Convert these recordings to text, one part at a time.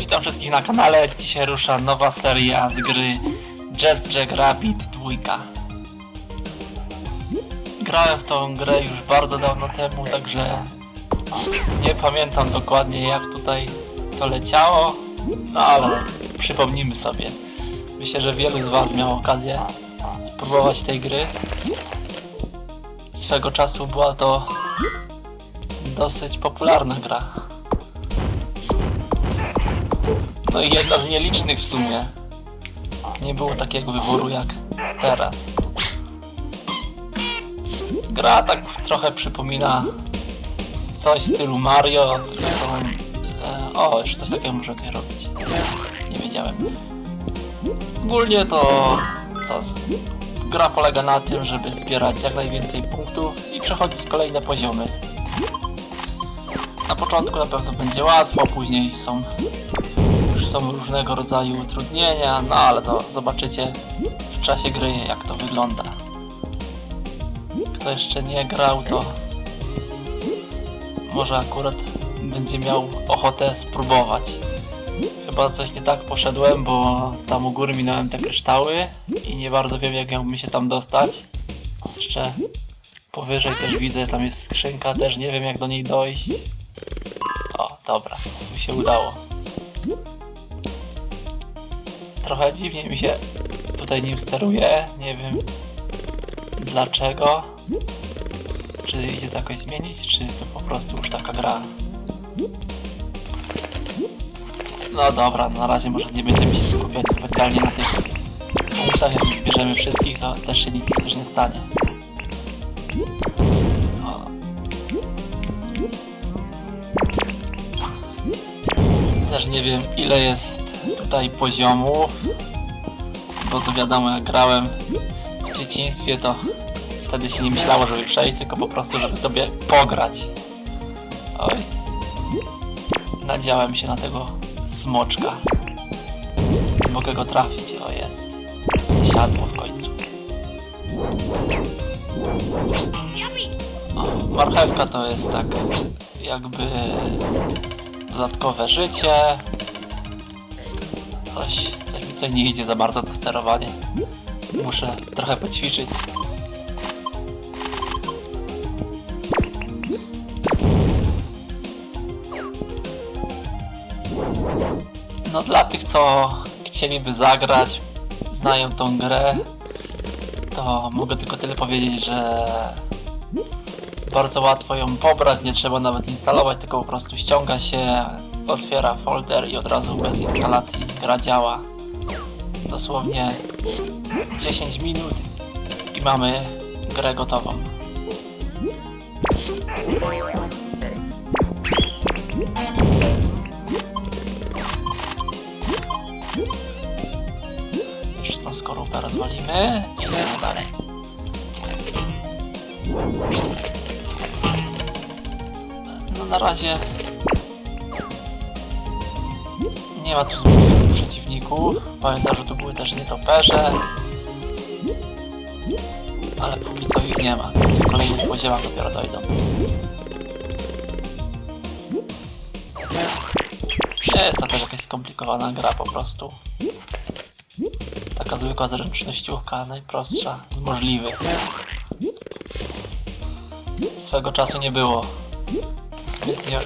Witam wszystkich na kanale. Dzisiaj rusza nowa seria z gry Jazz Jack Rabbit 2. Grałem w tą grę już bardzo dawno temu, także nie pamiętam dokładnie jak tutaj to leciało, no ale przypomnijmy sobie. Myślę, że wielu z Was miało okazję spróbować tej gry. Swego czasu była to dosyć popularna gra. No i jedna z nielicznych w sumie. Nie było takiego wyboru jak teraz. Gra tak trochę przypomina coś w stylu Mario, tylko są... E, o, jeszcze coś takiego można tutaj robić. Nie wiedziałem. Ogólnie to... co? Gra polega na tym, żeby zbierać jak najwięcej punktów i przechodzić kolejne poziomy. Na początku na pewno będzie łatwo, później są są różnego rodzaju utrudnienia, no ale to zobaczycie w czasie gry jak to wygląda. Kto jeszcze nie grał, to może akurat będzie miał ochotę spróbować. Chyba coś nie tak poszedłem, bo tam u góry minąłem te kryształy i nie bardzo wiem jak miałbym się tam dostać. Jeszcze powyżej też widzę, tam jest skrzynka, też nie wiem jak do niej dojść. O, dobra, mi się udało. Trochę dziwnie mi się tutaj nim steruje, nie wiem dlaczego. Czy idzie to jakoś zmienić, czy to po prostu już taka gra? No dobra, na razie może nie będziemy się skupiać specjalnie na tych punktach, jak zbierzemy wszystkich, to też się nic też nie stanie. O. Też nie wiem ile jest tutaj poziomów, bo to wiadomo jak grałem w dzieciństwie to wtedy się nie myślało, żeby przejść, tylko po prostu żeby sobie pograć. Oj. Nadziałem się na tego smoczka. Nie Mogę go trafić, o jest. Siadło w końcu. O, marchewka to jest tak jakby dodatkowe życie. Coś, coś mi tutaj nie idzie za bardzo to sterowanie. Muszę trochę poćwiczyć. No dla tych, co chcieliby zagrać, znają tą grę, to mogę tylko tyle powiedzieć, że bardzo łatwo ją pobrać, nie trzeba nawet instalować, tylko po prostu ściąga się, otwiera folder i od razu bez instalacji gra działa. Dosłownie 10 minut i mamy grę gotową. Jeszcze tą skorupę rozwalimy i idziemy dalej. No na razie nie ma tu zbyt wielu przeciwników. Pamiętam, że tu były też nietoperze. Ale póki co ich nie ma. W kolejnych poziomach dopiero dojdą. Nie jest to też jakaś skomplikowana gra po prostu. Taka zwykła zręcznościówka, najprostsza z możliwych. Swego czasu nie było zbytnio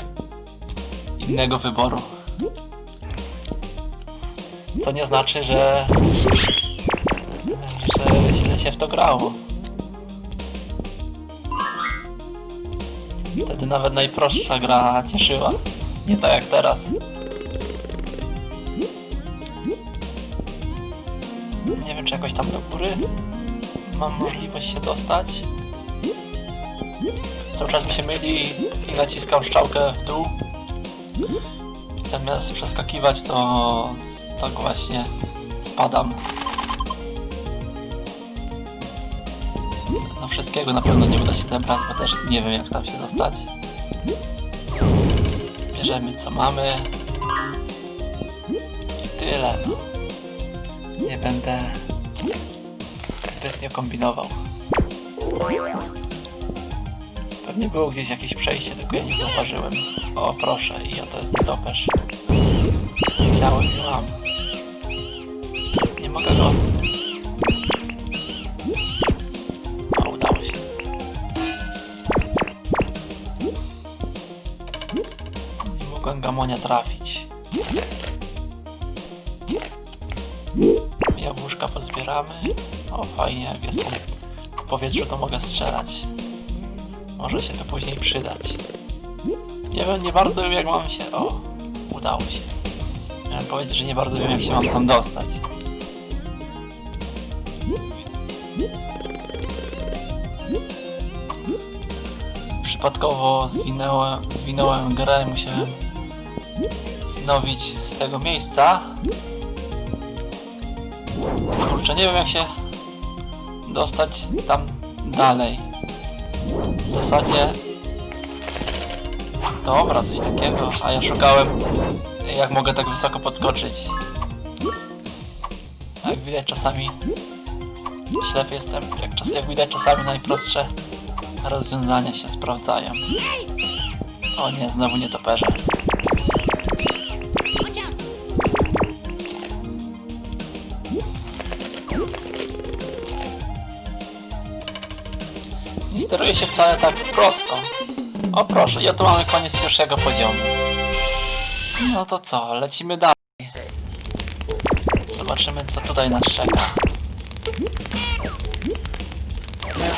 innego wyboru. Co nie znaczy, że, że źle się w to grało. Wtedy nawet najprostsza gra cieszyła. Nie tak jak teraz. Nie wiem, czy jakoś tam do góry mam możliwość się dostać. Cały czas mi się myli i naciskam strzałkę w dół. Zamiast przeskakiwać, to z- tak właśnie spadam. No wszystkiego na pewno nie uda się zebrać, bo też nie wiem jak tam się dostać. Bierzemy co mamy. I tyle. Nie będę zbytnio kombinował. Pewnie było gdzieś jakieś przejście, tylko ja nie zauważyłem. O proszę, i oto jest nietoperz. chciałem i mam. Mogłem gamonia trafić. Jabłuszka pozbieramy. O, fajnie, jak jestem w powietrzu, to mogę strzelać. Może się to później przydać. Nie wiem, nie bardzo wiem jak mam się... O, udało się. Miałem powiedzieć, że nie bardzo wiem jak się mam tam dostać. Przypadkowo zwinąłem, zwinąłem grę i musiałem znowić z tego miejsca. Kurczę, nie wiem jak się dostać tam dalej. W zasadzie... Dobra, coś takiego. A ja szukałem, jak mogę tak wysoko podskoczyć. Jak widać czasami... Ślepy jestem. Jak, czas, jak widać czasami najprostsze rozwiązania się sprawdzają. O nie, znowu nie toperze. Steruje się wcale tak prosto. O proszę, i oto mamy koniec pierwszego poziomu. No to co, lecimy dalej. Zobaczymy co tutaj nas czeka.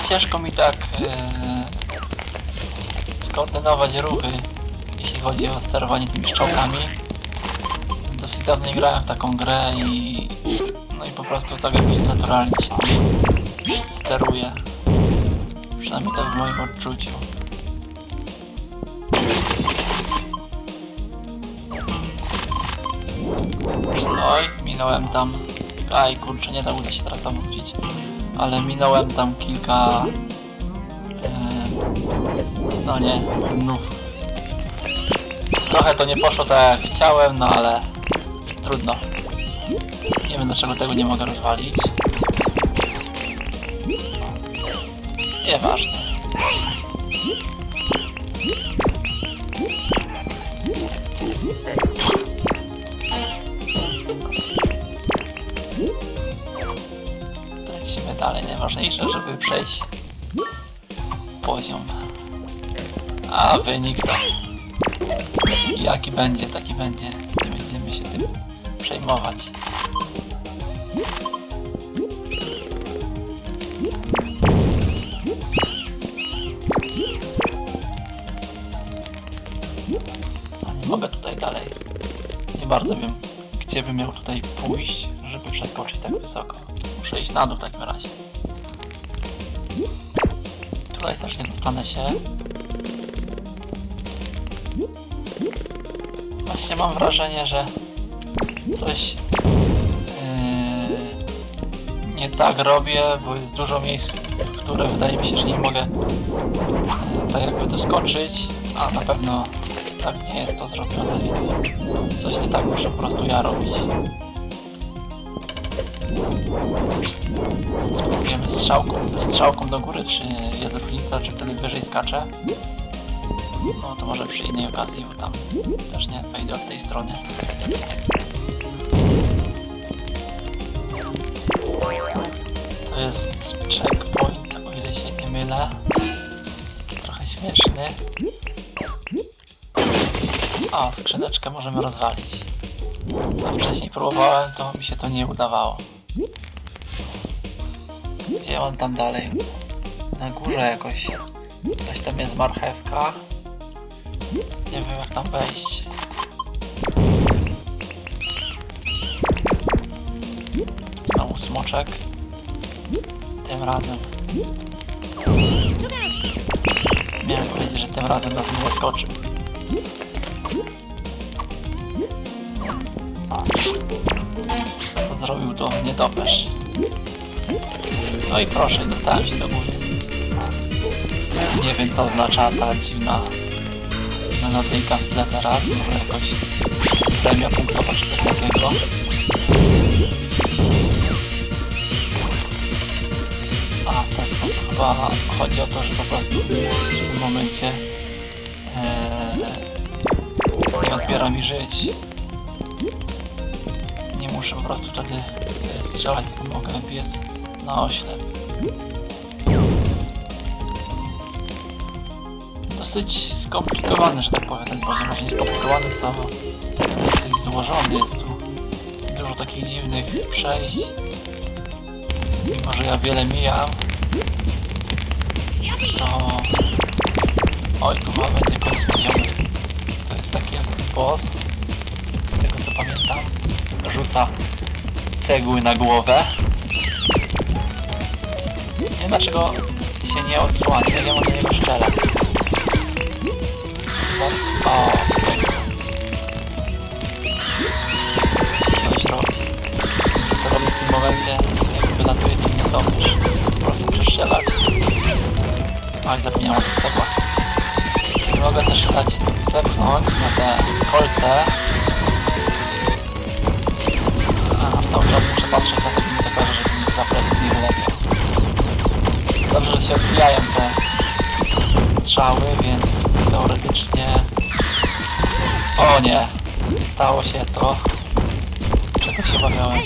Ciężko mi tak e, skoordynować ruchy, jeśli chodzi o sterowanie tymi szczałkami. Dosyć dawno nie grałem w taką grę i no i po prostu tak jakoś naturalnie się steruje. Przynajmniej tak w moim odczuciu. Oj, minąłem tam. Aj, kurczę, nie dało się teraz tam wrócić. Ale minąłem tam kilka... E, no nie, znów. Trochę to nie poszło tak jak chciałem, no ale trudno. Nie wiem dlaczego tego nie mogę rozwalić. Nieważne. Lecimy dalej. Najważniejsze, żeby przejść poziom. A wynik to jaki będzie, taki będzie. Nie będziemy się tym przejmować. Gdzie bym miał tutaj pójść, żeby przeskoczyć tak wysoko. Muszę iść na dół w takim razie. Tutaj też nie dostanę się. Właśnie mam wrażenie, że coś yy, nie tak robię, bo jest dużo miejsc, które wydaje mi się, że nie mogę yy, tak jakby doskoczyć, a na pewno tak nie jest to zrobione, więc coś nie tak muszę po prostu ja robić. Spróbujemy strzałką, ze strzałką do góry, czy jest różnica, czy wtedy wyżej skacze. No to może przy innej okazji, bo tam też nie wejdę od tej strony. To jest checkpoint, o ile się nie mylę. Trochę śmieszny. O, skrzyneczkę możemy rozwalić. A wcześniej próbowałem, to mi się to nie udawało. Gdzie on tam dalej? Na górze jakoś. Coś tam jest marchewka. Nie wiem jak tam wejść. Znowu smoczek. Tym razem. Miałem powiedzieć, że tym razem nas nie zaskoczył. Co to zrobił to nietoperz. No i proszę, dostałem się do góry. Nie wiem co oznacza ta dziwna menotyjka w tle teraz. Może jakoś premia punktowa czy coś takiego. A w ten sposób chyba chodzi o to, że po prostu w tym momencie ee, nie odbiera mi żyć. Muszę po prostu wtedy e, strzelać, tylko mogę biec na oślep. Dosyć skomplikowany, że tak powiem, ten poziom. Może nie skomplikowany, co dosyć złożony jest tu. Dużo takich dziwnych przejść. Mimo, że ja wiele mijam, to... Oj, tu będzie koniec poziomu. To jest taki jakby boss, z co pamiętam. Rzuca cegły na głowę. Nie wiem dlaczego się nie odsłania, nie mogę do niego strzelać. O, w końcu. Coś robi. To robi w tym momencie, jak wylatuje ten nietoperz. Po prostu przestrzelać. Oj, zapomniałem o tych cegłach. Mogę też dać zepchnąć na te kolce. Cały czas muszę patrzeć na tego nietoperza, żeby mi za plecy nie wyleciał. Dobrze, że się odbijają te strzały, więc teoretycznie... O nie! Stało się to, czego się obawiałem.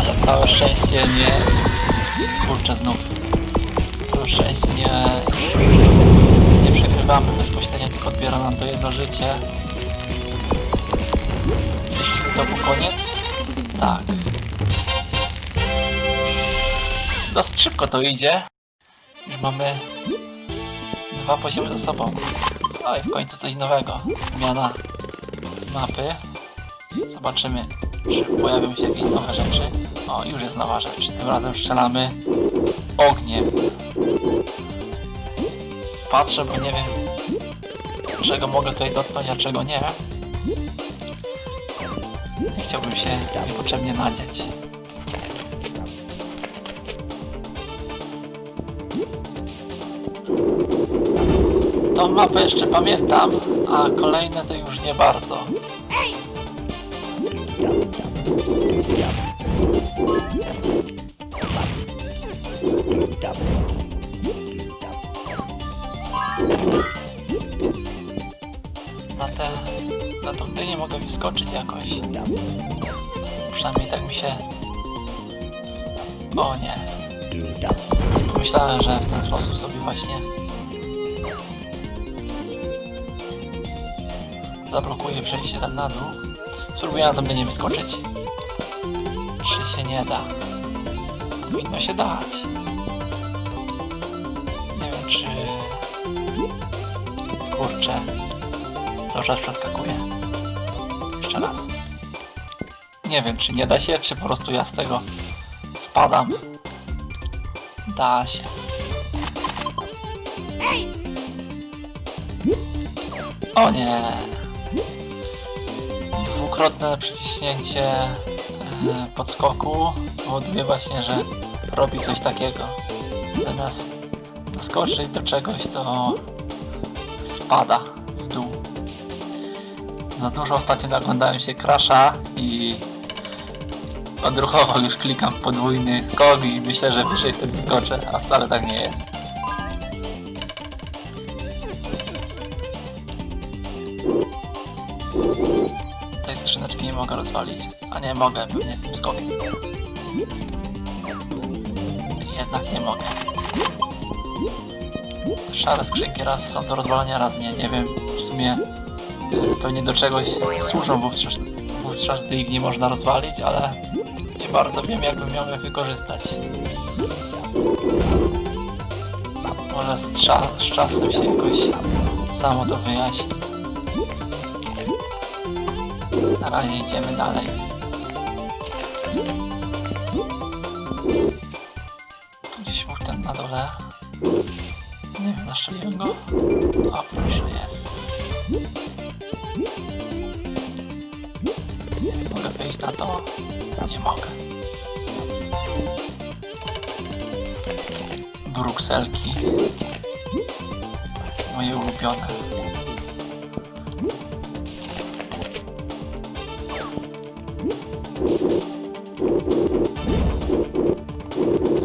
Ale całe szczęście nie... Kurczę, znów. Całe szczęście nie... Nie przegrywamy bezpośrednio, tylko odbiera nam to jedno życie. To był koniec? Tak. Dosyć szybko to idzie. Już mamy dwa poziomy za sobą. No i w końcu coś nowego. Zmiana mapy. Zobaczymy, czy pojawią się jakieś nowe rzeczy. O, już jest nowa rzecz. Tym razem strzelamy ogniem. Patrzę, bo nie wiem, czego mogę tutaj dotknąć, a czego nie. Nie chciałbym się niepotrzebnie nadzieć. Tą mapę jeszcze pamiętam, a kolejne to już nie bardzo. Wyskoczyć jakoś. Przynajmniej tak mi się... O nie. Nie pomyślałem, że w ten sposób sobie właśnie zablokuję przejście tam na dół. Spróbuję na dynię wyskoczyć. Czy się nie da? Powinno się dać. Nie wiem czy... Kurczę. Cały czas przeskakuję. Jeszcze raz. Nie wiem czy nie da się, czy po prostu ja z tego spadam. Da się. O nie. Dwukrotne przyciśnięcie e, podskoku powoduje właśnie, że robi coś takiego. Zamiast doskoczyć do czegoś, to spada. Za dużo ostatnio naglądałem się Crasha i odruchowo już klikam podwójny skok i myślę, że wyżej wtedy skoczę, a wcale tak nie jest. Tej skrzyneczki nie mogę rozwalić. A nie mogę, pewnie z tym skokiem. Jednak nie mogę. Szare skrzynki raz są do rozwalania, raz nie. Nie wiem, w sumie pewnie do czegoś służą wówczas, wówczas gdy ich nie można rozwalić, ale nie bardzo wiem, jakbym miał je wykorzystać. Może z, z czasem się jakoś samo to wyjaśni. Na razie idziemy dalej. Tu gdzieś był ten na dole. Nie wiem, naszczeliłem go. O, proszę, jest. Na? Nie mogę. Brukselki. Moje ulubione.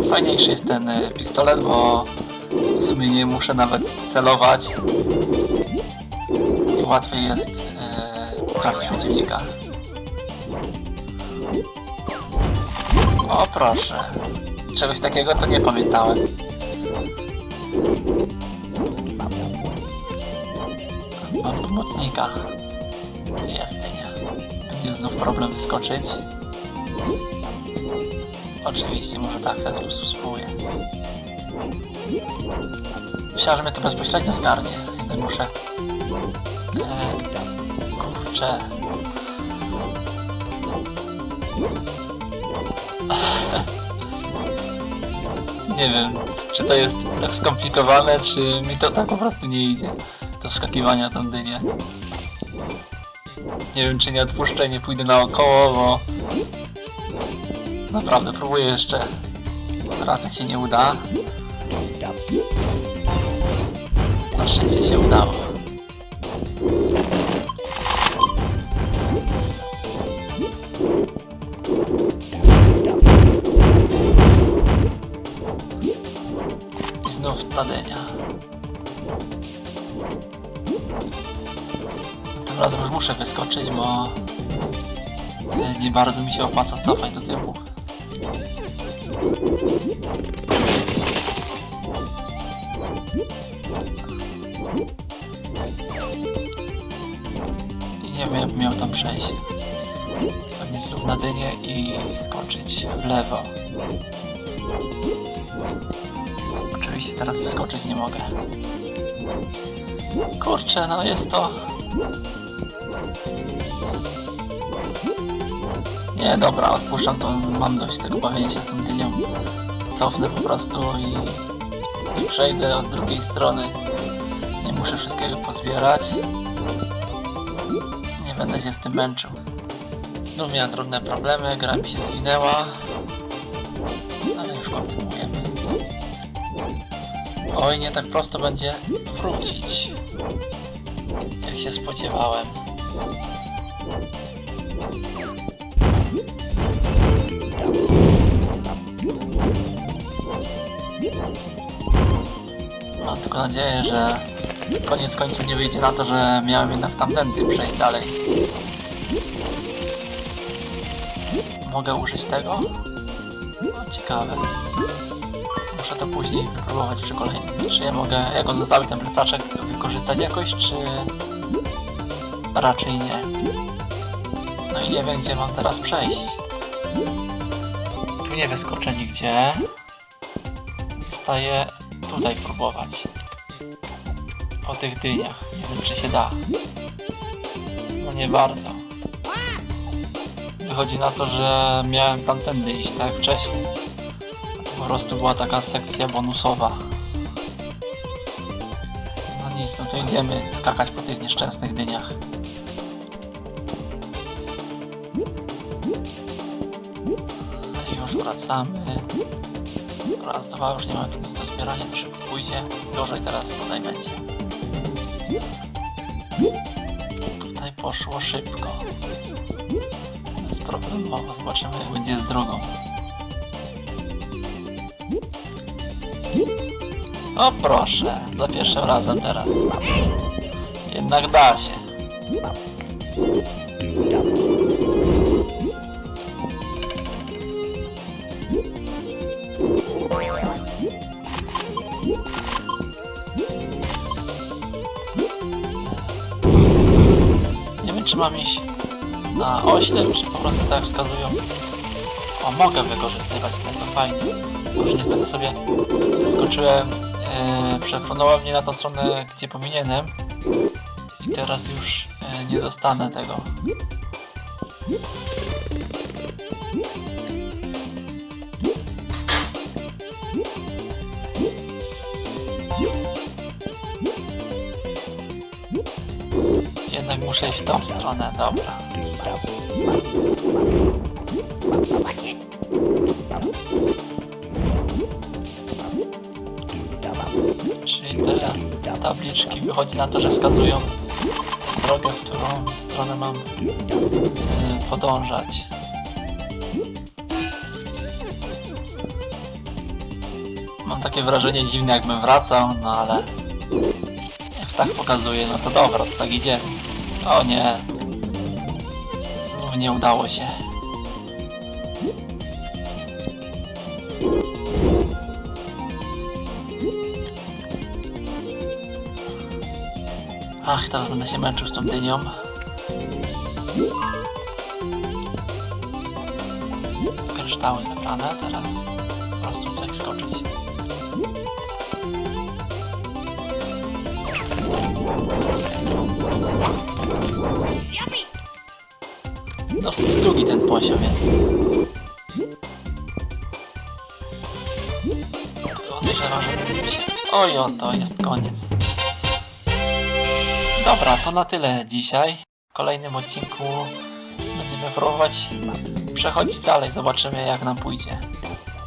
Fajniejszy jest ten y, pistolet, bo w sumie nie muszę nawet celować łatwiej jest y, trafić przeciwnika. O proszę. Czegoś takiego to nie pamiętałem. Mam pomocnika. Jest dynia. Będzie znów problem wyskoczyć. Oczywiście, może tak w ten sposób spróbuję. Myślałem, że mnie to bezpośrednio zgarnie. Jednak muszę... Eee, kurczę... Nie wiem, czy to jest tak skomplikowane, czy mi to tak po prostu nie idzie. To wskakiwanie na tą dynię. Nie wiem, czy nie odpuszczę, nie pójdę naokoło, bo... Naprawdę, próbuję jeszcze. Raz jak się nie uda. Na szczęście się udało. Muszę wyskoczyć, bo nie bardzo mi się opłaca cofać do tyłu. I nie wiem, jak miał tam przejść. Pewnie znów na dynię i skoczyć w lewo. Oczywiście teraz wyskoczyć nie mogę. Kurczę, no jest to... Nie, dobra, odpuszczam to, mam dość tego bawienia się z tą dynią. Cofnę po prostu i, i przejdę od drugiej strony. Nie muszę wszystkiego pozbierać. Nie będę się z tym męczył. Znów miałem drobne problemy, gra mi się zwinęła. Ale już kontynuujemy. Oj, nie tak prosto będzie wrócić. Jak się spodziewałem. Mam tylko nadzieję, że koniec końców nie wyjdzie na to, że miałem jednak tamtędy przejść dalej. Mogę użyć tego? No, ciekawe. Muszę to później wypróbować przy kolejnym. Czy ja mogę, jak on zostawi ten plecaczek, wykorzystać jakoś, czy raczej nie? No i nie wiem, gdzie mam teraz przejść. Tu nie wyskoczę nigdzie. Zostaje tutaj próbować. Po tych dyniach. Nie wiem, czy się da. No nie bardzo. Wychodzi na to, że miałem tamtędy iść, tak wcześniej. Po prostu była taka sekcja bonusowa. No nic, no to idziemy skakać po tych nieszczęsnych dyniach. Wracamy. Raz, dwa, już nie mamy tu nic do zbierania, to szybko pójdzie. Gorzej teraz tutaj będzie. Tutaj poszło szybko. Bezproblemowo. Zobaczymy jak będzie z drugą. O proszę, za pierwszym razem teraz. Jednak da się. Czy mam na oślep, czy po prostu tak wskazują. O, mogę wykorzystywać ten, to fajnie. Już niestety sobie skoczyłem, e, przefunąłem mnie na tą stronę, gdzie powinienem. I teraz już e, nie dostanę tego. Muszę w tą stronę, dobra. Czyli te tabliczki wychodzi na to, że wskazują drogę, w którą stronę mam e, podążać. Mam takie wrażenie dziwne jakbym wracał, no ale jak tak pokazuje, no to dobra, to tak idzie. O nie. Znów nie udało się. Ach, teraz będę się męczył z tą dynią. Kryształy zebrane, teraz po prostu chcę wskoczyć. Dosyć długi ten poziom jest. Podejrzewam, że się... Oj, o, to jest koniec. Dobra, to na tyle dzisiaj. W kolejnym odcinku będziemy próbować przechodzić dalej. Zobaczymy, jak nam pójdzie.